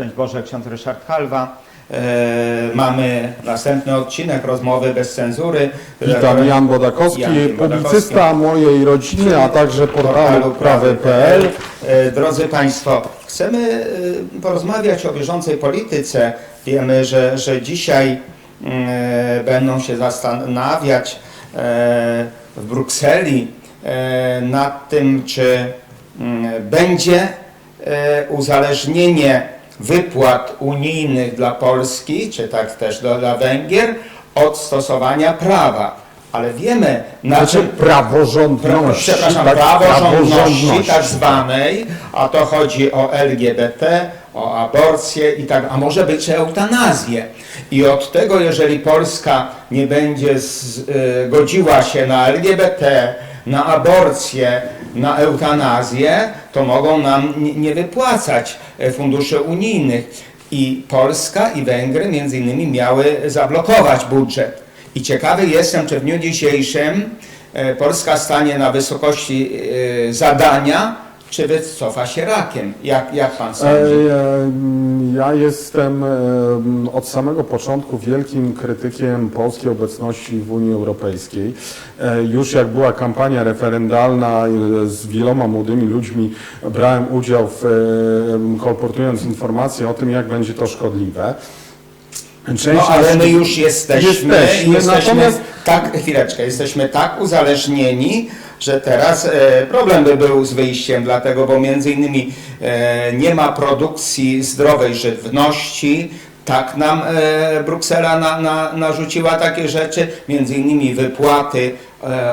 Szczęść Boże, ksiądz Ryszard Halwa. E, mamy następny odcinek rozmowy bez cenzury. Witam, Jan Bodakowski, Jan Bodakowski. publicysta mojej rodziny, a także portalu prawy.pl. E, Drodzy Państwo, chcemy e, porozmawiać o bieżącej polityce. Wiemy, że, że dzisiaj e, będą się zastanawiać e, w Brukseli e, nad tym, czy mm, będzie e, uzależnienie wypłat unijnych dla Polski, czy tak też dla, dla Węgier, od stosowania prawa. Ale wiemy, na Znaczy czym praworządności. Przepraszam, tak, praworządności tak zwanej, a to chodzi o LGBT, o aborcję i tak, a może być eutanazję. I od tego, jeżeli Polska nie będzie z, y, godziła się na LGBT, na aborcję, na eutanazję, to mogą nam nie, wypłacać e, funduszy unijnych. I Polska i Węgry między innymi miały zablokować budżet. I ciekawy jestem, czy w dniu dzisiejszym e, Polska stanie na wysokości e, zadania, czy wycofa się rakiem. Jak, jak pan E, sądzi? e, Ja jestem e, od samego początku wielkim krytykiem polskiej obecności w Unii Europejskiej. Już jak była kampania referendalna z wieloma młodymi ludźmi brałem udział w kolportując informacje o tym, jak będzie to szkodliwe. Część No ale my już jesteśmy, Jesteśmy, jesteśmy natomiast- tak, chwileczkę, jesteśmy tak uzależnieni, że teraz e, problem by był z wyjściem, dlatego, bo między innymi e, nie ma produkcji zdrowej żywności, tak nam e, Bruksela na, na, narzuciła takie rzeczy, między innymi wypłaty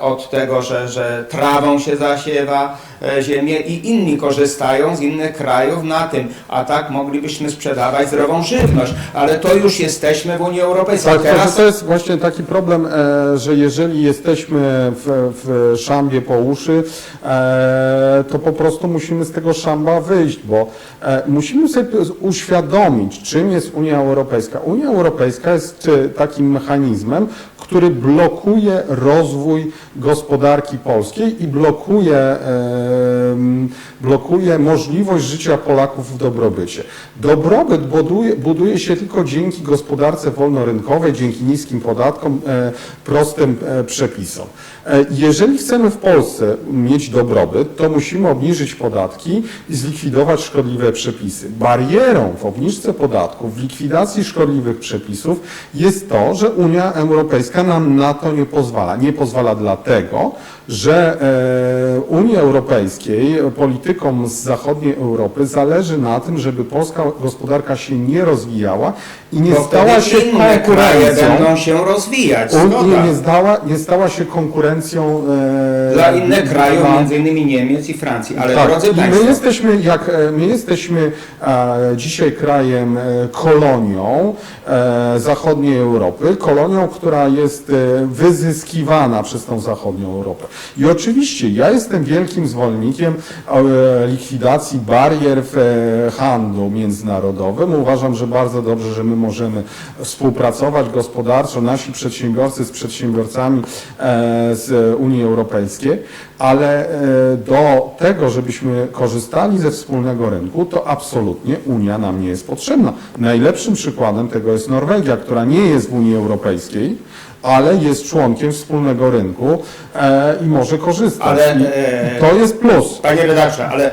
od tego, że, że trawą się zasiewa e, ziemię i inni korzystają z innych krajów na tym, a tak moglibyśmy sprzedawać zdrową żywność, ale to już jesteśmy w Unii Europejskiej. Tak, Teraz to, jest właśnie taki problem, e, że jeżeli jesteśmy w, w szambie po uszy, e, to po prostu musimy z tego szamba wyjść, bo e, musimy sobie uświadomić, czym jest Unia Europejska. Unia Europejska jest e, takim mechanizmem, który blokuje rozwój головой, gospodarki polskiej i blokuje, blokuje możliwość życia Polaków w dobrobycie. Dobrobyt buduje, buduje się tylko dzięki gospodarce wolnorynkowej, dzięki niskim podatkom, e, prostym e, przepisom. E, Jeżeli chcemy w Polsce mieć dobrobyt, to musimy obniżyć podatki i zlikwidować szkodliwe przepisy. Barierą w obniżce podatków, w likwidacji szkodliwych przepisów jest to, że Unia Europejska nam na to nie pozwala. Nie pozwala dlatego, tego że e, Unii Europejskiej, politykom z zachodniej Europy zależy na tym, żeby polska gospodarka się nie rozwijała i nie bo stała się inne kraje konkurencją. będą się rozwijać. Unia Zgoda. nie, zdała, nie stała się konkurencją e, Dla innych krajów, dla- między innymi Niemiec i Francji. Ale tak, drodzy i my Państwo, jesteśmy, jak e, my jesteśmy e, dzisiaj krajem e, kolonią e, zachodniej Europy, kolonią, która jest e, wyzyskiwana przez tą zachodnią Europę. I oczywiście ja jestem wielkim zwolennikiem e, likwidacji barier w e, handlu międzynarodowym. Uważam, że bardzo dobrze, że my możemy współpracować gospodarczo, nasi przedsiębiorcy z przedsiębiorcami e, z Unii Europejskiej, ale do tego, żebyśmy korzystali ze wspólnego rynku, to absolutnie Unia nam nie jest potrzebna. Najlepszym przykładem tego jest Norwegia, która nie jest w Unii Europejskiej, ale jest członkiem wspólnego rynku e, i może korzystać. Ale, I e, to jest plus. Panie redaktorze, ale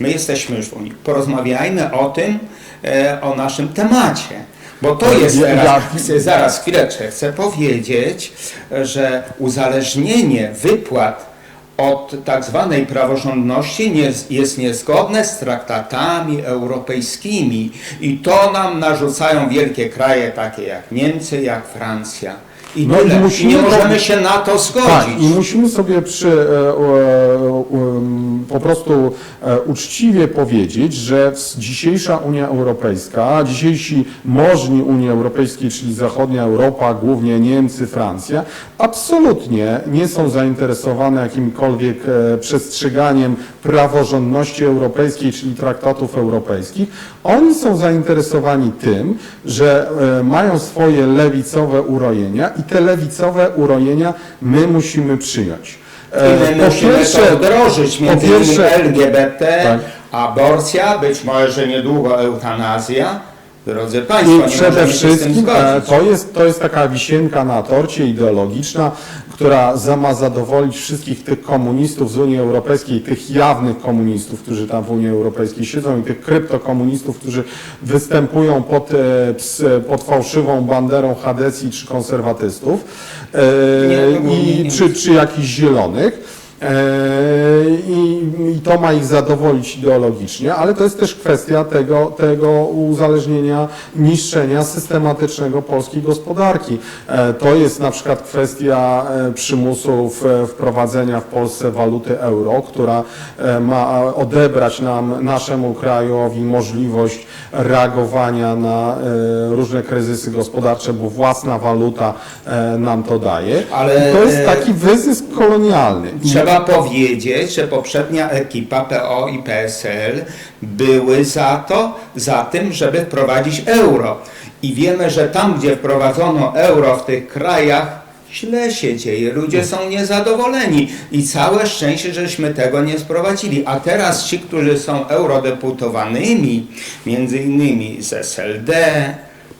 my jesteśmy już w Unii. Porozmawiajmy o tym, e, o naszym temacie. Bo to jest teraz, ja- chcę, zaraz chwileczkę, chcę powiedzieć, że uzależnienie wypłat od tak zwanej praworządności nie, jest niezgodne z traktatami europejskimi i to nam narzucają wielkie kraje takie jak Niemcy, jak Francja. I, No i tyle. I musimy nie możemy się na to zgodzić. Tak, i musimy sobie przy, e, e, em, po prostu e, uczciwie powiedzieć, że dzisiejsza Unia Europejska, dzisiejsi możni Unii Europejskiej, czyli zachodnia Europa, głównie Niemcy, Francja, absolutnie nie są zainteresowane jakimkolwiek e, przestrzeganiem praworządności europejskiej, czyli traktatów europejskich. Oni są zainteresowani tym, że e, mają swoje lewicowe urojenia i te lewicowe urojenia my musimy przyjąć. I my po musimy pierwsze- to wdrożyć, po między pierwsze- innymi LGBT, Tak. Aborcja, być może niedługo eutanazja. Drodzy Państwo, I przede wszystkim e, to jest, to jest taka wisienka na torcie ideologiczna, która zama zadowolić wszystkich tych komunistów z Unii Europejskiej, tych jawnych komunistów, którzy tam w Unii Europejskiej siedzą i tych kryptokomunistów, którzy występują pod, e, pod fałszywą banderą Hadecji czy konserwatystów e, Nie, i, czy, czy jakichś zielonych. E, I, I to ma ich zadowolić ideologicznie, ale to jest też kwestia tego, tego uzależnienia, niszczenia systematycznego polskiej gospodarki. E, To jest na przykład kwestia e, przymusu w- wprowadzenia w Polsce waluty euro, która ma odebrać nam, naszemu krajowi możliwość reagowania na różne kryzysy gospodarcze, bo własna waluta nam to daje. Ale, I to jest taki wyzysk kolonialny. Trzeba powiedzieć, że poprzednia ekipa PO i PSL były za to, za tym, żeby wprowadzić euro. I wiemy, że tam, gdzie wprowadzono euro w tych krajach, źle się dzieje, ludzie są niezadowoleni i całe szczęście, żeśmy tego nie sprowadzili. A teraz ci, którzy są eurodeputowanymi, między innymi z SLD,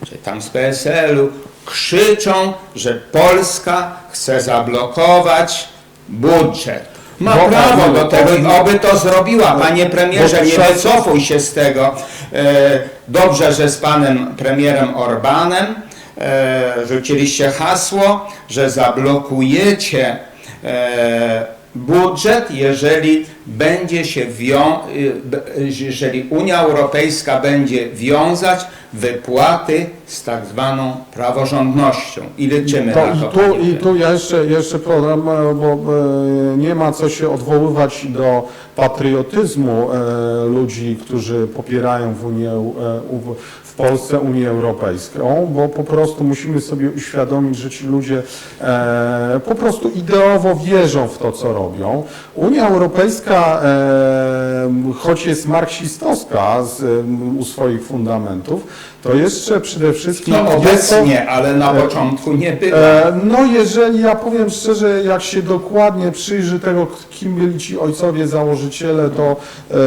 czy tam z PSL-u, krzyczą, że Polska chce zablokować budżet. Ma Bo- prawo do tego i oby to zrobiła. Panie premierze, nie wycofuj się z tego. E, Dobrze, że z panem premierem Orbanem e, rzuciliście hasło, że zablokujecie e, budżet, jeżeli będzie się wią, y, jeżeli Unia Europejska będzie wiązać wypłaty z tak zwaną praworządnością. I liczymy To, na i, to. tu, panie I tu ja jeszcze, jeszcze powiem, e, bo e, nie ma co się odwoływać do patriotyzmu e, ludzi, którzy popierają w, Unię, e, u- w Polsce Unię Europejską, bo po prostu musimy sobie uświadomić, że ci ludzie e, po prostu ideowo wierzą w to, co robią. Unia Europejska, e, choć jest marksistowska z, e, u swoich fundamentów, to jeszcze przede wszystkim No obecnie, ale na początku nie było. E, No jeżeli ja powiem szczerze, jak się dokładnie przyjrzy tego, kim byli ci ojcowie założyciele, to,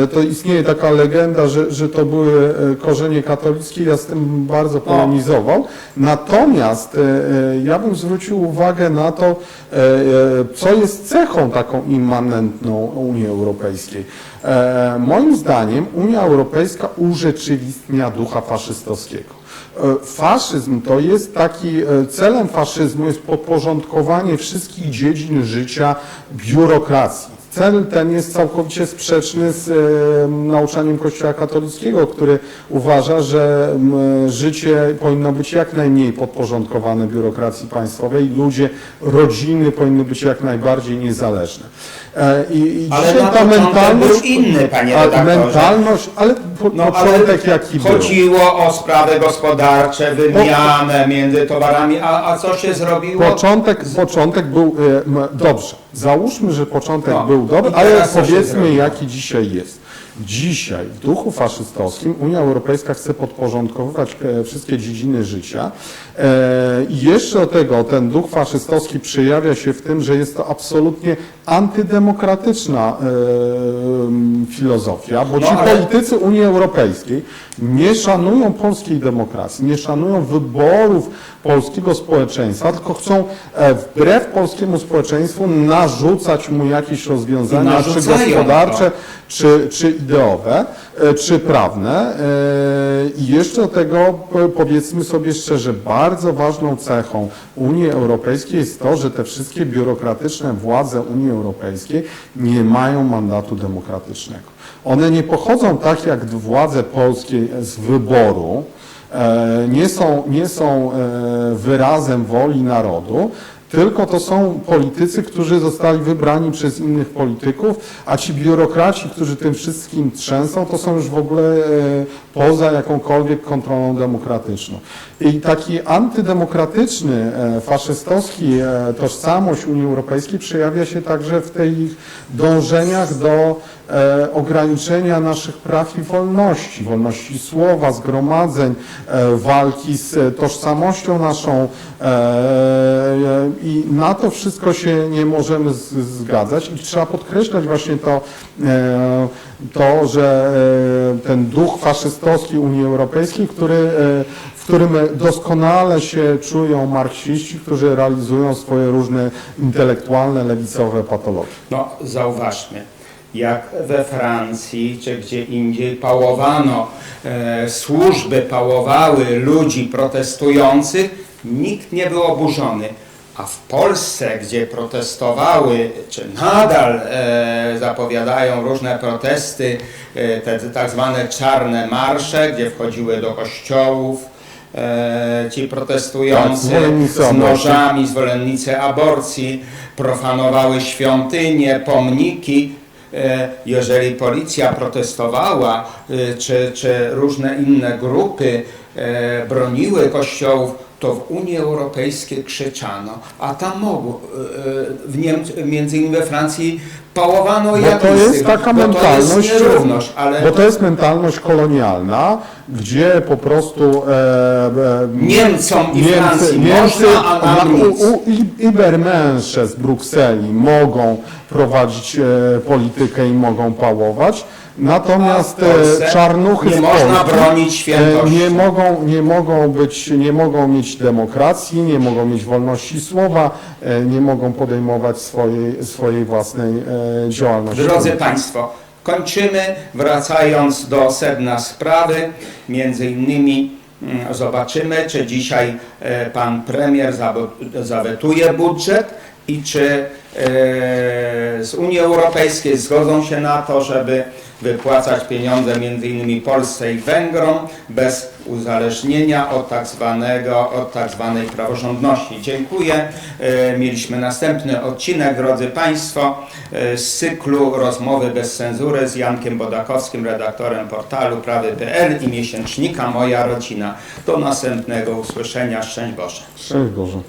e, to istnieje taka legenda, że, że to były e, korzenie katolickie, ja z tym bardzo polemizował. Natomiast e, e, ja bym zwrócił uwagę na to, e, co jest cechą taką immanentną Unii Europejskiej. Moim zdaniem Unia Europejska urzeczywistnia ducha faszystowskiego. Faszyzm to jest taki, celem faszyzmu jest podporządkowanie wszystkich dziedzin życia biurokracji. Cel ten jest całkowicie sprzeczny z nauczaniem Kościoła katolickiego, który uważa, że życie powinno być jak najmniej podporządkowane biurokracji państwowej, ludzie, rodziny powinny być jak najbardziej niezależne. E, I, i Ale dzisiaj ta mentalność, był inny, panie redaktorze. mentalność, ale po, No, początek jaki był. chodziło o sprawy gospodarcze, wymianę między towarami, a, a co się zrobiło? Początek, początek był e, dobrze. Załóżmy, że początek No, był dobry, ale powiedzmy jaki dzisiaj jest. Dzisiaj w duchu faszystowskim Unia Europejska chce podporządkowywać e, wszystkie dziedziny życia e, i jeszcze do tego ten duch faszystowski przejawia się w tym, że jest to absolutnie antydemokratyczna e, filozofia, bo No, ci ale- politycy Unii Europejskiej nie szanują polskiej demokracji, nie szanują wyborów polskiego społeczeństwa, tylko chcą wbrew polskiemu społeczeństwu narzucać mu jakieś rozwiązania, czy gospodarcze, to. czy, czy ideowe, e, czy prawne. E, I jeszcze do tego e, powiedzmy sobie szczerze, bardzo ważną cechą Unii Europejskiej jest to, że te wszystkie biurokratyczne władze Unii Europejskiej nie mają mandatu demokratycznego. One nie pochodzą tak jak władze polskie z wyboru, nie są, nie są wyrazem woli narodu, tylko to są politycy, którzy zostali wybrani przez innych polityków, a ci biurokraci, którzy tym wszystkim trzęsą, to są już w ogóle e, poza jakąkolwiek kontrolą demokratyczną. I taki antydemokratyczny, e, faszystowski e, tożsamość Unii Europejskiej przejawia się także w tych dążeniach do ograniczenia naszych praw i wolności, wolności słowa, zgromadzeń, walki z tożsamością naszą I na to wszystko się nie możemy zgadzać i trzeba podkreślać właśnie to, e, to że e, ten duch faszystowski Unii Europejskiej, który, e, w którym doskonale się czują marksiści, którzy realizują swoje różne intelektualne, lewicowe patologie. No, zauważmy, jak we Francji czy gdzie indziej pałowano, e, służby pałowały ludzi protestujących, nikt nie był oburzony. A w Polsce, gdzie protestowały, czy nadal e, zapowiadają różne protesty, e, te tak zwane czarne marsze, gdzie wchodziły do kościołów e, ci protestujący Tak, z nożami, zwolennicy aborcji, profanowały świątynie, pomniki. E, Jeżeli policja protestowała, e, czy, czy różne inne grupy e, broniły kościołów, to w Unii Europejskiej krzyczano, a tam mogło, e, w Niemczech, między innymi we Francji, pałowano Bo to jest taka bo mentalność, to jest nierówność, ale bo to jest mentalność kolonialna, gdzie po prostu e, e, Niemcom i Francji Niemcy można, a nam u, z Brukseli mogą prowadzić e, politykę i mogą pałować, natomiast Polsce e, czarnuchy nie z można Polski, bronić świętości. e, Nie mogą, nie mogą być, nie mogą mieć demokracji, nie mogą mieć wolności słowa, e, nie mogą podejmować swojej, swojej własnej działalności. Drodzy Państwo, kończymy, wracając do sedna sprawy. Między innymi mm, zobaczymy, czy dzisiaj e, Pan Premier zawetuje budżet i czy z Unii Europejskiej zgodzą się na to, żeby wypłacać pieniądze innymi Polsce i Węgrom bez uzależnienia od tak, zwanego, od tak zwanej praworządności. Dziękuję. E, Mieliśmy następny odcinek, drodzy Państwo, e, z cyklu Rozmowy bez cenzury z Jankiem Bodakowskim, redaktorem portalu prawy.pl i miesięcznika Moja Rodzina. Do następnego usłyszenia. Szczęść Boże. Szczęść Boże.